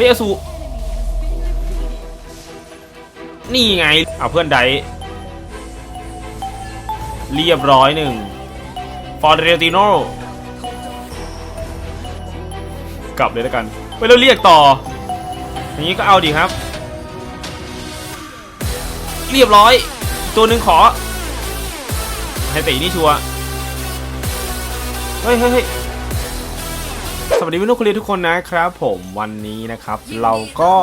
ฮ้ยอสูนี่ไงเอาเพื่อนไดเรียบร้อยหนึ่งฟอร์เรติโนกลับเลยแล้วกันไปแล้วเรียกต่ออย่างนี้ก็เอาดีครับ เรียบร้อย ตัวหนึ่งขอให้ตีนี่ชัวเฮ้ยเฮ้ย สวัสดีพื่อนๆคุณเรียนทุกคนนะครับผมวันนี้นะครับ เราก็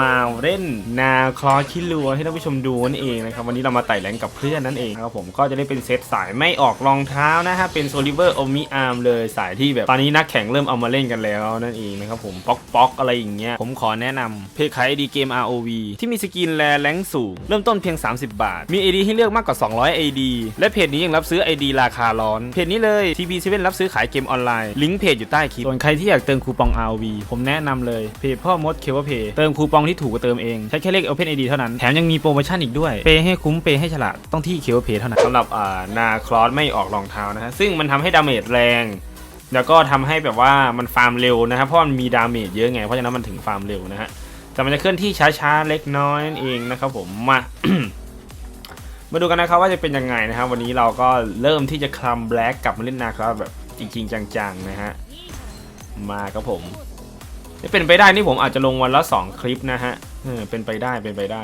มาเล่นนาคลอคิลัวให้ท่านผู้ชมดูนั่นเองนะครับวันนี้เรามาไต่แรงกับเพื่อนนั่นเองนะครับผมก็จะได้เป็นเซตสายไม่ออกรองเท้านะฮะเป็นโซลิเวอร์โอมิอาร์มเลยสายที่แบบตอนนี้นักแข่งเริ่มเอามาเล่นกันแล้วนั่นเองนะครับผมป๊อกป๊อกอะไรอย่างเงี้ยผมขอแนะนำเพจขายดีเกม ROV ที่มีสกินแลแรงสูงเริ่มต้นเพียง 30 บาท มี AD ให้เลือกมากกว่า 200 AD และเพจนี้ยังรับซื้อ ID ราคาร้อนเพจนี้เลย TP7 รับซื้อขายเกมออนไลน์ลิงก์เพจอยู่ใต้คลิปส่วนใครที่อยากเติมคูปอง RV ผมแนะนำเลยเพจพ่อมดเคเวเพย์เติมคูปองที่ถูกกว่าเติมเอง ใช้แค่เลข Open ID เท่านั้น แถมยังมีโปรโมชั่นอีกด้วย เปย์ให้คุ้มเปย์ให้ฉลาดต้องที่เคเวเพย์เท่านั้นสำหรับอ่านาคลอสไม่ออกรองเท้านะฮะซึ่งมันทำให้ดาเมจแรง แล้วก็ทำให้แบบว่ามันฟาร์มเร็วนะครับเพราะมันมีดาเมจเยอะไงเพราะฉะนั้นมันถึงฟาร์มเร็วนะฮะแต่มันจะเคลื่อนที่ช้าๆเล็กน้อยนั่นเองนะครับผมมามาดูกันนะครับว่าจะเป็นยังไงนะครับวันนี้เราก็เริ่มที่จะคลัมแบล็กกลับมาเล่นนะครับแบบจริงๆ จังๆนะฮะ มาครับผมนี่เป็นไปได้นี่ผมอาจจะลงวันละ 2 คลิปนะฮะเป็นไปได้เป็นไปได้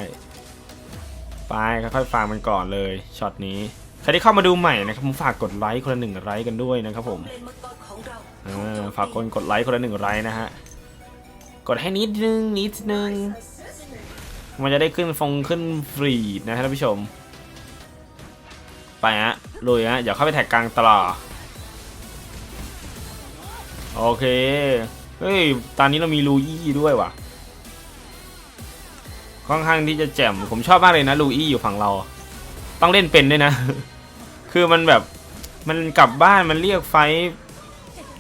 ไปค่อยๆฟังมันก่อนเลยช็อตนี้ใครที่เข้ามาดูใหม่นะครับผมฝากกดไลค์คนละหนึ่งไลค์กันด้วยนะครับผมฝากคนกดไลค์คนละหนึ่งไลค์นะฮะกดให้นิดนึงนิดนึงมันจะได้ขึ้นฟงขึ้นฟรีนะฮะท่านผู้ชม ไปฮะลุยฮะอย่าเข้าไปแท็กกลางตลาด โอเค เฮ้ย ตอนนี้เรามีลูอี้ด้วยว่ะ ค่อนข้างที่จะแจ่ม ผมชอบมากเลยนะลูอี้อยู่ฝั่งเรา ต้องเล่นเป็นด้วยนะ คือมันแบบ มันกลับบ้านมันเรียกไฟ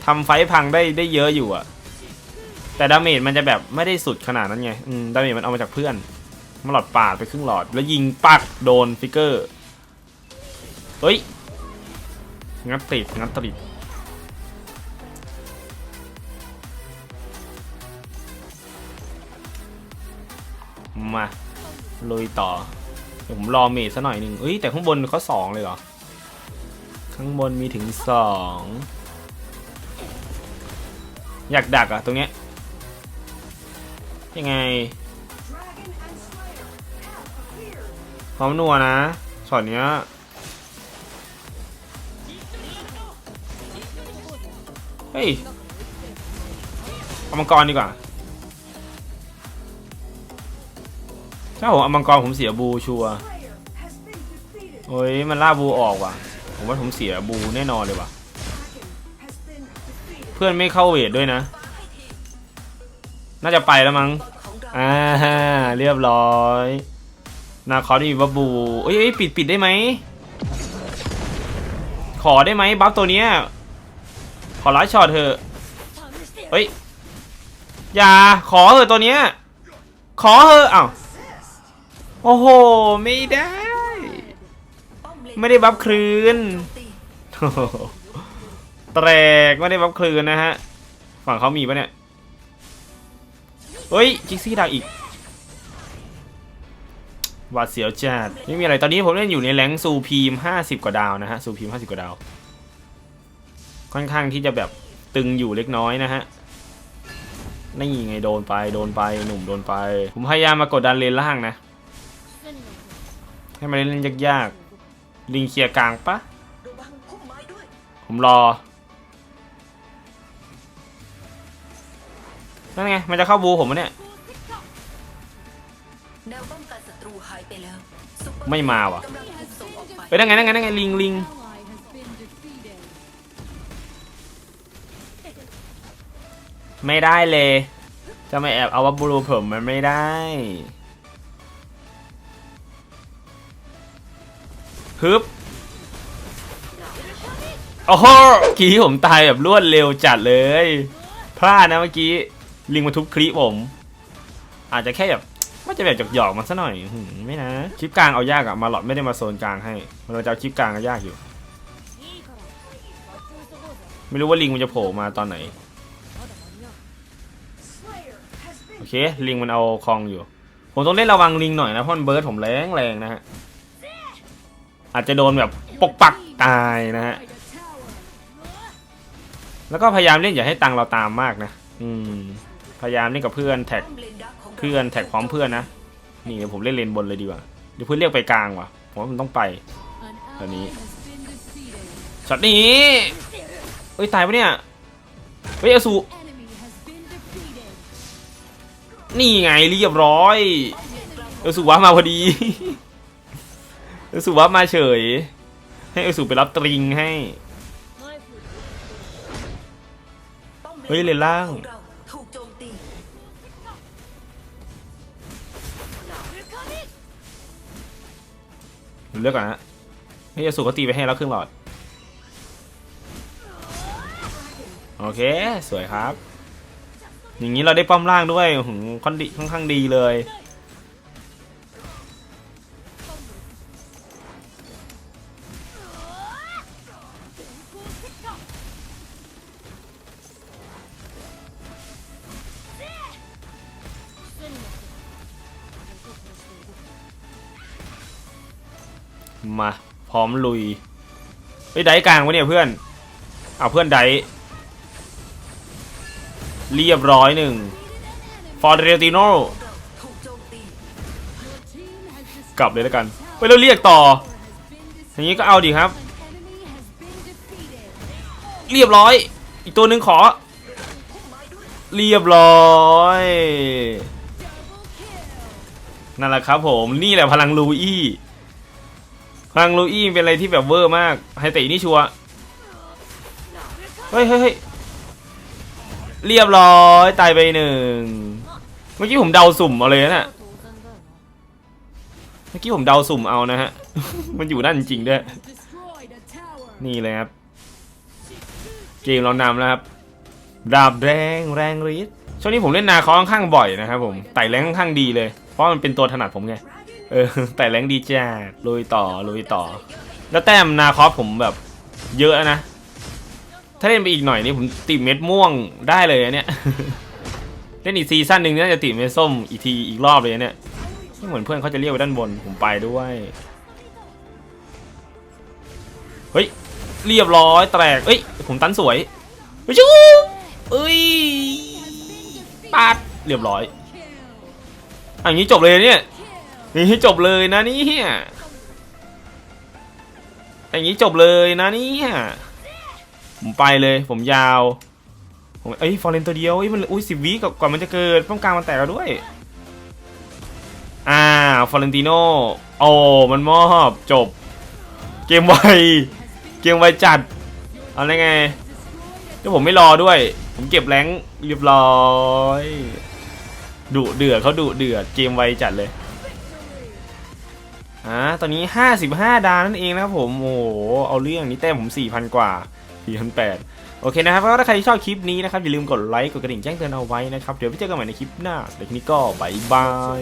ทำไฟพังได้ได้เยอะอยู่อะแต่ดาเมจมันจะแบบไม่ได้สุดขนาดนั้นไงดาเมจมันเอามาจากเพื่อนมาหลอดปาดไปครึ่งหลอด แล้วยิงปักโดนฟิกเกอร์ เฮ้ย งัดติดงัดติด มาลุยต่อเดี๋ยวผมรอเมทซะหน่อยหนึ่งเอ้ยแต่ข้างบนเขาสองเลยเหรอ ข้างบนมีถึงสองอยากดักอะตรงเนี้ยยังไงพร้อมนัวนะช็อตเนี้ยเฮ้ยเอามังกรดีกว่า ถ้าผมเอามังกรผมเสียบูชัวโอ้ยมันล่าบูออกว่ะ ผมว่าผมเสียบูแน่นอนเลยว่ะ เพื่อนไม่เข้าเวทด้วยนะ น่าจะไปแล้วมั้งอ่าฮะเรียบร้อยนาคอที่มีบับูเอ้ยเอ้ยปิดปิดได้ไหม ขอได้ไหมบัฟตัวเนี้ย ขอไลท์ช็อตเถอะเฮ้ย อย่าขอเถอะตัวเนี้ย ขอเถอะอ้าว โอ้โห ไม่ได้ ไม่ได้บัฟคลืนโอ้โหแตกไม่ได้บัฟคลืนนะฮะ ฝั่งเขามีปะเนี่ย เฮ้ย จิกซี่ดักอีกวาดเสียวจัดไม่มีอะไรตอนนี้ผมเล่นอยู่ในแรงซูพีม 50 กว่าดาวนะฮะซูพีม 50 กว่าดาว ค่อนข้างที่จะแบบตึงอยู่เล็กน้อยนะฮะนี่ไงโดนไปโดนไปหนุ่มโดนไป ผมพยายามมากดดันเลนล่างนะ ให้มันเล่นยากๆ ลิงเคลียร์กลางปะระวังพุ่มไม้ด้วยผมรอ นั่นไง มันจะเข้าบูผมมะเนี่ยแนวป้องกันศัตรูหายไปแล้วซุปเปอร์ไม่มาว่ะกำลังถูกส่งออกไปเอ้ยนั่นไงนั่นไงนั่นไงลิงลิงไม่ได้เลย จะไม่แอบเอาวับลูผมมันไม่ได้ ฮึบโอ้โหกี้ผมตายแบบรวดเร็วจัดเลย พลาดนะเมื่อกี้ ลิงมาทุบคลิปผม อาจจะแค่แบบว่จะแบบหยอกๆมันซะหน่อยหืไม่นะ คลิปกลางเอายากอะมาหลอดไม่ได้มาโซนกลางให้เราจะเอาคลิปกลางก็ยากอยู่ ไม่รู้ว่าลิงมันจะโผล่มาตอนไหน โอเค ลิงมันเอาคลองอยู่ ผมต้องเล่นระวังลิงหน่อยนะเพราะนเบิร์ดผมแรงแรงนะฮะ อาจจะโดนแบบปกปักตายนะฮะ แล้วก็พยายามเล่นอย่าให้ตังเราตามมากนะ อืม พยายามเล่นกับเพื่อนแท็กเพื่อนแท็กพร้อมเพื่อนนะ นี่เดี๋ยวผมเล่นเลนบนเลยดีกว่า เดี๋ยวเพื่อนเรียกไปกลางว่ะ ผมว่ามันต้องไปตอนนี้ช็อตนี้เอ้ยตายปะเนี่ย เฮ้ยอสูนี่ไงเรียบร้อยเอสุวะมาพอดี เอสุวะมาเฉย ให้เอสุไปรับตริงให้ เฮ้ย เลนล่าง เลือกก่อนนะให้เอสุก็ตีไปให้แล้วครึ่งหลอด โอเค สวยครับ อย่างนี้เราได้ป้อมล่างด้วยค่อนดีค่อนข้างดีเลย มาพร้อมลุยไปไดกลางวะเนี่ยเพื่อนเอาเพื่อนไดเรียบร้อยหนึ่งฟอร์เรติโนกลับเลยแล้วกันไปแล้วเรียกต่ออย่างนี้ก็เอาดิครับ เรียบร้อย อีกตัวหนึ่งขอ เรียบร้อยนั่นแหละครับผมนี่แหละพลังลูอี้ พลังลูอี้เป็นอะไรที่แบบเวอร์มากไฮเตะนี่ชัวเฮ้ยเฮ้ยเรียบร้อยตายไปหนึ่งเมื่อกี้ผมเดาสุ่มเอาเลยนะเมื่อกี้ผมเดาสุ่มเอานะฮะ มันอยู่นั่นจริงด้วย นี่เลยครับ เกมเรานำแล้วครับ ดาบแรงแรงฤทธิ์ช่วงนี้ผมเล่นนาคอค่อนข้างบ่อยนะครับผม ไต่แรงค่อนข้างดีเลย เพราะมันเป็นตัวถนัดผมไง เออไต่แรงดีจ้าลุยต่อลุยต่อ แล้วแต้มนาคอสผมแบบเยอะนะ ถ้าเล่นไปอีกหน่อยนี่ผมติดเม็ดม่วงได้เลยเนี่ยเล่นอีกซีซั่นหนึ่งน่าจะติดเม็ดส้มอีกทีอีกรอบเลยเนี่ยไม่เหมือนเพื่อนเขาจะเรียกไปด้านบนผมไปด้วยเฮ้ยเรียบร้อยแตกเอ้ยผมตันสวยไปชูเอ้ยปาดเรียบร้อยอะอย่างนี้จบเลยเนี่ย อย่างนี้จบเลยนะนี่อย่างนี้จบเลยนะนี่ผมไปเลยผมยาวผมเอ้ยฟอร์เรนตัวเดียวเอ้ยมันอุ้ยสิบวิก่อนมันจะเกิดป้องกลางมันแตกแล้วด้วยอ่าฟอร์เรนติโนโอ้มันมอบจบ เกมไวเกมไวจัดเอาได้ไงถ้าผมไม่รอด้วย ผมเก็บแรงเรียบร้อยดุเดือดเขาดุเดือดเกมไวจัดเลย อ่าตอนนี้ 55 ดาวนั่นเองนะครับผม โอ้โห เอาเรื่องนี้แต้มผม 4,000 กว่า 4,800 โอเคนะครับก็ถ้าใครชอบคลิปนี้นะครับ อย่าลืมกดไลค์ กดกระดิ่งแจ้งเตือนเอาไว้นะครับ เดี๋ยวไปเจอกันใหม่ในคลิปหน้าสำหรับคลิปนี้ก็บายบาย